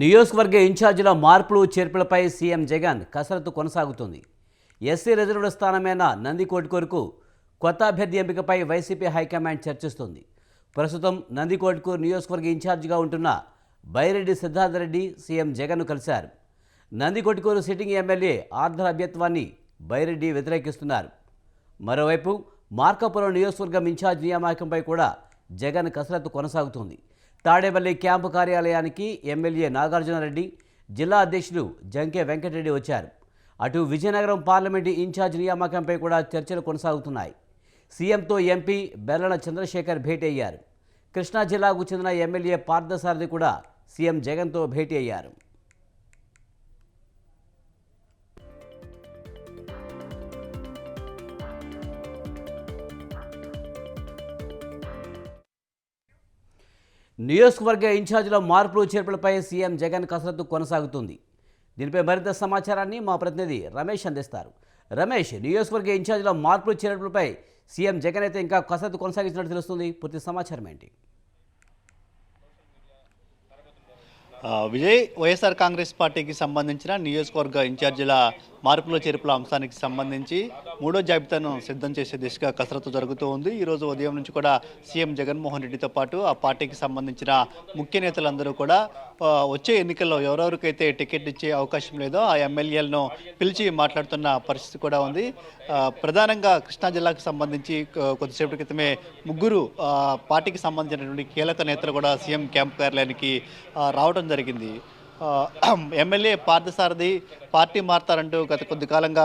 నియోజకవర్గ ఇన్ఛార్జీల మార్పులు చేర్పులపై సీఎం జగన్ కసరత్తు కొనసాగుతుంది. ఎస్సీ రిజర్వ్డ్ స్థానమైన నందికోట్కూరుకు కొత్త అభ్యర్థి ఎంపికపై వైసీపీ హైకమాండ్ చర్చిస్తుంది. ప్రస్తుతం నందికోట్కూరు నియోజకవర్గ ఇన్ఛార్జిగా ఉంటున్న బైరెడ్డి సిద్ధార్థరెడ్డి సీఎం జగన్ను కలిశారు. నందికొట్కూరు సిట్టింగ్ ఎమ్మెల్యే ఆర్ధర్ అభ్యత్వాన్ని బైరెడ్డి వ్యతిరేకిస్తున్నారు. మరోవైపు మార్కాపురం నియోజకవర్గం ఇన్ఛార్జ్ నియామకంపై కూడా జగన్ కసరత్తు కొనసాగుతుంది. తాడేపల్లి క్యాంపు కార్యాలయానికి ఎమ్మెల్యే నాగార్జునరెడ్డి జిల్లా అధ్యక్షులు జంకే వెంకటరెడ్డి వచ్చారు. అటు విజయనగరం పార్లమెంటు ఇన్ఛార్జ్ నియామకంపై కూడా చర్చలు కొనసాగుతున్నాయి. సీఎంతో ఎంపీ బెల్లన చంద్రశేఖర్ భేటీ అయ్యారు కృష్ణా జిల్లాకు చెందిన ఎమ్మెల్యే పార్థసారథి కూడా సీఎం జగన్తో భేటీ అయ్యారు. నియోజకవర్గ ఇన్ఛార్జీల మార్పులు చేర్పులపై సీఎం జగన్ కసరత్తు కొనసాగుతుంది. దీనిపై మరింత సమాచారాన్ని మా ప్రతినిధి రమేష్ అందిస్తారు. రమేష్ నియోజకవర్గ ఇన్ఛార్జీల మార్పులు చేర్పులపై సీఎం జగన్ అయితే ఇంకా కసరత్తు కొనసాగించినట్టు తెలుస్తుంది. పూర్తి సమాచారం ఏంటి? విజయ్ వైఎస్ఆర్ కాంగ్రెస్ పార్టీకి సంబంధించిన నియోజకవర్గ ఇన్ఛార్జీల మార్పుల చేర్పుల అంశానికి సంబంధించి మూడో జాబితాను సిద్ధం చేసే దిశగా కసరత్తు జరుగుతూ ఉంది. ఈరోజు ఉదయం నుంచి కూడా సీఎం జగన్మోహన్ రెడ్డితో పాటు ఆ పార్టీకి సంబంధించిన ముఖ్య నేతలందరూ కూడా వచ్చే ఎన్నికల్లో ఎవరెవరికైతే టికెట్ ఇచ్చే అవకాశం లేదో ఆ ఎమ్మెల్యేలను పిలిచి మాట్లాడుతున్న పరిస్థితి కూడా ఉంది. ప్రధానంగా కృష్ణా జిల్లాకు సంబంధించి కొద్దిసేపటి క్రితమే ముగ్గురు పార్టీకి సంబంధించినటువంటి కీలక నేతలు కూడా సీఎం క్యాంప్ కార్యాలయానికి రావడం జరిగింది. ఎమ్మెల్యే పార్థసారథి పార్టీ మారుతారంటూ గత కొద్ది కాలంగా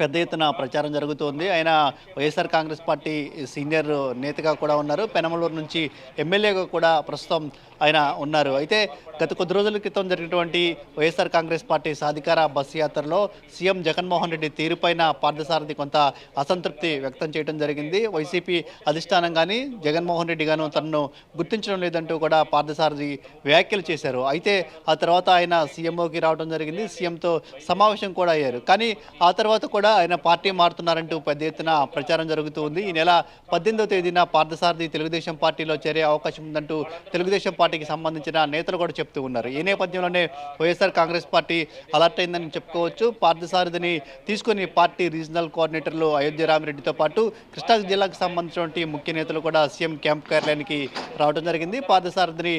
పెద్ద ఎత్తున ప్రచారం జరుగుతోంది. ఆయన వైఎస్ఆర్ కాంగ్రెస్ పార్టీ సీనియర్ నేతగా కూడా ఉన్నారు. పెనమలూరు నుంచి ఎమ్మెల్యేగా కూడా ప్రస్తుతం ఆయన ఉన్నారు. అయితే గత కొద్ది రోజుల క్రితం జరిగినటువంటి వైఎస్ఆర్ కాంగ్రెస్ పార్టీ సాధికార బస్సు యాత్రలో సీఎం జగన్మోహన్ రెడ్డి తీరుపైన పార్థసారథి కొంత అసంతృప్తి వ్యక్తం చేయడం జరిగింది. వైసీపీ అధిష్టానం కానీ జగన్మోహన్ రెడ్డి గాను తనను గుర్తించడం లేదంటూ కూడా పార్థసారథి వ్యాఖ్యలు చేశారు. అయితే ఆ తర్వాత ఆయన సీఎంఓకి రావడం జరిగింది. సీఎంతో సమావేశం కూడా అయ్యారు. కానీ ఆ తర్వాత కూడా ఆయన పార్టీ మారుతున్నారంటూ పెద్ద ఎత్తున ప్రచారం జరుగుతూ ఉంది. ఈ నెల పద్దెనిమిదో తేదీన పార్థసారథి తెలుగుదేశం పార్టీలో చేరే అవకాశం ఉందంటూ తెలుగుదేశం పార్టీకి సంబంధించిన నేతలు కూడా చెప్తూ ఉన్నారు. ఈ నేపథ్యంలోనే వైఎస్ఆర్ కాంగ్రెస్ పార్టీ అలర్ట్ అయిందని చెప్పుకోవచ్చు. పార్థసారథిని తీసుకుని పార్టీ రీజనల్ కోఆర్డినేటర్లు అయోధ్య రామిరెడ్డితో పాటు కృష్ణా జిల్లాకు సంబంధించినటువంటి ముఖ్య నేతలు కూడా సీఎం క్యాంప్ కార్యాలయానికి రావడం జరిగింది. పార్థసారథిని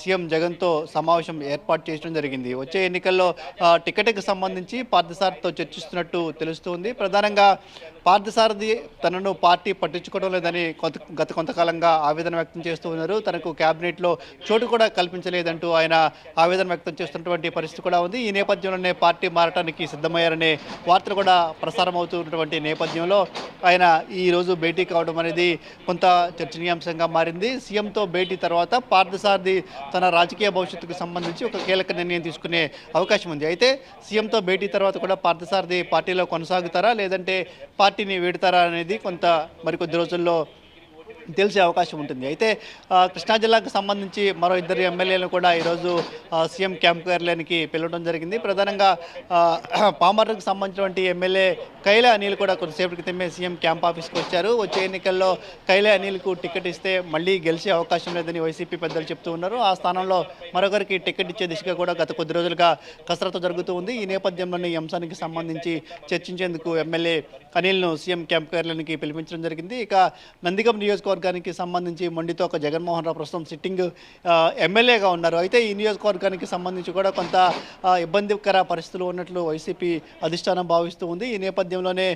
సీఎం జగన్తో సమావేశం ఏర్పాటు చేయడం జరిగింది. వచ్చే ఎన్నికల్లో టికెట్కి సంబంధించి పార్థసారథితో చర్చిస్తున్నట్టు తెలుస్తుంది ప్రధానంగా పార్థసారథి తనను పార్టీ పట్టించుకోవడం లేదని కొంత గత కొంతకాలంగా ఆవేదన వ్యక్తం చేస్తూ ఉన్నారు. తనకు క్యాబినెట్లో చోటు కూడా కల్పించలేదంటూ ఆయన ఆవేదన వ్యక్తం చేస్తున్నటువంటి పరిస్థితి కూడా ఉంది. ఈ నేపథ్యంలోనే పార్టీ మారటానికి సిద్ధమయ్యారనే వార్తలు కూడా ప్రసారం అవుతున్నటువంటి నేపథ్యంలో ఆయన ఈ రోజు భేటీ కావడం అనేది కొంత చర్చనీయాంశంగా మారింది. సీఎంతో భేటీ తర్వాత పార్థసారథి తన రాజకీయ భవిష్యత్తుకు సంబంధించి ఒక కీలక నిర్ణయం తీసుకునే అవకాశం ఉంది. అయితే సీఎంతో భేటీ తర్వాత కూడా పార్థసారథి పార్టీలో కొనసాగుతారా? లేదంటే పార్టీని వీడతారా అనేది కొంత మరికొద్ది రోజుల్లో తెలిసే అవకాశం ఉంటుంది. అయితే కృష్ణా జిల్లాకు సంబంధించి మరో ఇద్దరు ఎమ్మెల్యేలను కూడా ఈరోజు సీఎం క్యాంప్ కార్యాలయానికి పిలవడం జరిగింది. ప్రధానంగా పామర్కు సంబంధించినటువంటి ఎమ్మెల్యే కైలా అనిల్ కూడా కొద్దిసేపటి క్రితమే సీఎం క్యాంప్ ఆఫీస్కి వచ్చారు. వచ్చే ఎన్నికల్లో కైలా అనిల్కు టికెట్ ఇస్తే మళ్ళీ గెలిచే అవకాశం లేదని వైసీపీ పెద్దలు చెప్తూ ఉన్నారు. ఆ స్థానంలో మరొకరికి టికెట్ ఇచ్చే దిశగా కూడా గత కొద్ది రోజులుగా కసరత్తు జరుగుతూ ఉంది. ఈ నేపథ్యంలోని ఈ అంశానికి సంబంధించి చర్చించేందుకు ఎమ్మెల్యే అనిల్ను సీఎం క్యాంప్ కార్యాలయానికి పిలిపించడం జరిగింది. ఇక నందిగం నియోజకవర్గానికి సంబంధించి మొండితో ఒక జగన్మోహన్ రావు ప్రస్తుతం సిట్టింగ్ ఎమ్మెల్యేగా ఉన్నారు. అయితే ఈ నియోజకవర్గానికి సంబంధించి కూడా కొంత ఇబ్బందికర పరిస్థితులు ఉన్నట్లు వైసీపీ అధిష్టానం భావిస్తూ ఉంది. ఈ నేపథ్యంలోనే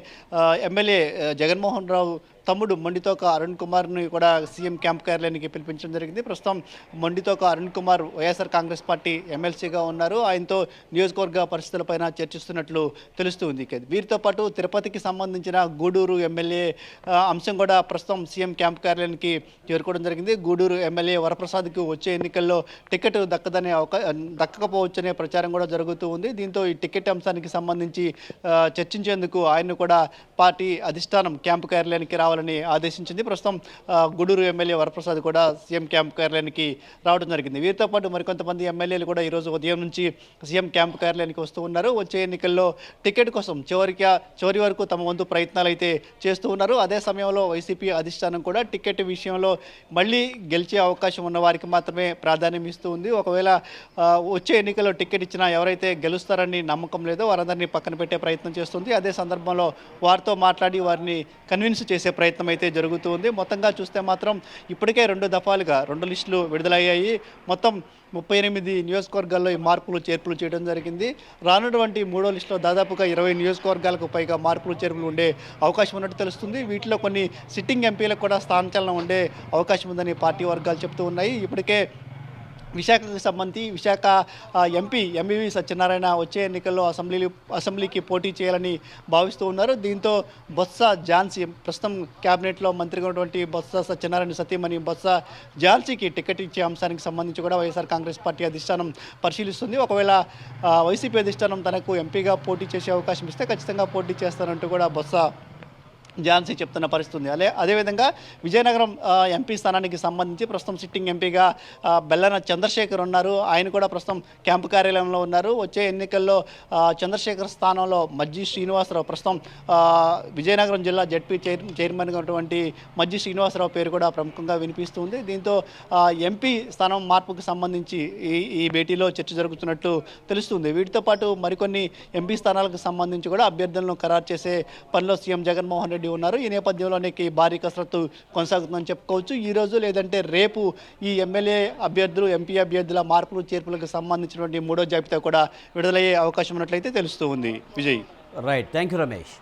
ఎమ్మెల్యే జగన్మోహన్ రావు తమ్ముడు మొండితోక అరుణ్ కుమార్ని కూడా సీఎం క్యాంప్ కార్యాలయానికి పిలిపించడం జరిగింది. ప్రస్తుతం Mondithoka Arun Kumar YSR Congress party ఎమ్మెల్సీగా ఉన్నారు. ఆయనతో నియోజకవర్గ పరిస్థితులపైన చర్చిస్తున్నట్లు తెలుస్తుంది. ఉంది వీరితో పాటు తిరుపతికి సంబంధించిన గూడూరు ఎమ్మెల్యే అంశం కూడా ప్రస్తుతం సీఎం క్యాంప్ కార్యాలయానికి చేరుకోవడం జరిగింది. గూడూరు ఎమ్మెల్యే వరప్రసాద్కు వచ్చే ఎన్నికల్లో టికెట్ దక్కదనే అవకా దక్కకపోవచ్చనే ప్రచారం కూడా జరుగుతూ ఉంది. దీంతో ఈ టికెట్ అంశానికి సంబంధించి చర్చించేందుకు ఆయన్ను కూడా పార్టీ అధిష్టానం క్యాంపు కార్యాలయానికి రావాలి కావాలని ఆదేశించింది. ప్రస్తుతం గుడూరు ఎమ్మెల్యే వరప్రసాద్ కూడా సీఎం క్యాంప్ కార్యాలయానికి రావడం జరిగింది. వీరితో పాటు మరికొంతమంది ఎమ్మెల్యేలు కూడా ఈరోజు ఉదయం నుంచి సీఎం క్యాంప్ కార్యాలయానికి వస్తూ ఉన్నారు. వచ్చే ఎన్నికల్లో టికెట్ కోసం చివరికి చివరి వరకు తమ వంతు ప్రయత్నాలు అయితే చేస్తూ ఉన్నారు. అదే సమయంలో వైసీపీ అధిష్టానం కూడా టికెట్ విషయంలో మళ్ళీ గెలిచే అవకాశం ఉన్న వారికి మాత్రమే ప్రాధాన్యం ఇస్తూ ఉంది. ఒకవేళ వచ్చే ఎన్నికల్లో టికెట్ ఇచ్చినా ఎవరైతే గెలుస్తారని నమ్మకం లేదో వారందరినీ పక్కన పెట్టే ప్రయత్నం చేస్తుంది. అదే సందర్భంలో వారితో మాట్లాడి వారిని కన్విన్స్ చేసే ప్రయత్నం ప్రయత్నం అయితే జరుగుతూ ఉంది. మొత్తంగా చూస్తే మాత్రం ఇప్పటికే రెండు దఫాలుగా రెండు లిస్టులు విడుదలయ్యాయి. మొత్తం ముప్పై ఎనిమిది నియోజకవర్గాల్లో ఈ మార్పులు చేర్పులు చేయడం జరిగింది. రానున్నటువంటి మూడో లిస్టులో దాదాపుగా ఇరవై నియోజకవర్గాలకు పైగా మార్పులు చేర్పులు ఉండే అవకాశం ఉన్నట్టు తెలుస్తుంది. వీటిలో కొన్ని సిట్టింగ్ ఎంపీలకు కూడా స్థానచలనం ఉండే అవకాశం ఉందని పార్టీ వర్గాలు చెప్తూ ఉన్నాయి. ఇప్పటికే విశాఖకు సంబంధించి విశాఖ ఎంపీ ఎంవివి సత్యనారాయణ వచ్చే ఎన్నికల్లో అసెంబ్లీ అసెంబ్లీకి పోటీ చేయాలని భావిస్తూ ఉన్నారు. దీంతో బొత్స ఝాన్సీ ప్రస్తుతం క్యాబినెట్లో మంత్రిగా ఉన్నటువంటి బొత్స సత్యనారాయణ సతీమణి బొత్స ఝాన్సీకి టికెట్ ఇచ్చే అంశానికి సంబంధించి కూడా వైఎస్ఆర్ కాంగ్రెస్ పార్టీ అధిష్టానం పరిశీలిస్తుంది. ఒకవేళ వైసీపీ అధిష్టానం తనకు ఎంపీగా పోటీ చేసే అవకాశం ఇస్తే ఖచ్చితంగా పోటీ చేస్తానంటూ కూడా బొత్స ఝాన్సీ చెప్తున్న పరిస్థితి ఉంది అదే అదేవిధంగా విజయనగరం ఎంపీ స్థానానికి సంబంధించి ప్రస్తుతం సిట్టింగ్ ఎంపీగా బెల్లన చంద్రశేఖర్ ఉన్నారు. ఆయన కూడా ప్రస్తుతం క్యాంపు కార్యాలయంలో ఉన్నారు. వచ్చే ఎన్నికల్లో చంద్రశేఖర్ స్థానంలో మజ్జి శ్రీనివాసరావు ప్రస్తుతం విజయనగరం జిల్లా జడ్పీ చైర్ చైర్మన్గా ఉన్నటువంటి మజ్జి శ్రీనివాసరావు పేరు కూడా ప్రముఖంగా వినిపిస్తుంది. దీంతో ఎంపీ స్థానం మార్పుకు సంబంధించి ఈ ఈ భేటీలో చర్చ జరుగుతున్నట్టు తెలుస్తుంది. వీటితో పాటు మరికొన్ని ఎంపీ స్థానాలకు సంబంధించి కూడా అభ్యర్థులను ఖరారు చేసే పనిలో సీఎం జగన్మోహన్ రెడ్డి ఉన్నారు. ఈ నేపథ్యంలోనే అనేక భారీ కసరత్తు కొనసాగుతుందని చెప్పుకోవచ్చు. ఈరోజు లేదంటే రేపు ఈ ఎమ్మెల్యే అభ్యర్థులు ఎంపీ అభ్యర్థుల మార్పులు చేర్పులకు సంబంధించినటువంటి మూడో జాబితా కూడా విడుదలయ్యే అవకాశం ఉన్నట్లయితే తెలుస్తూ ఉంది. Vijay. Right thank you Ramesh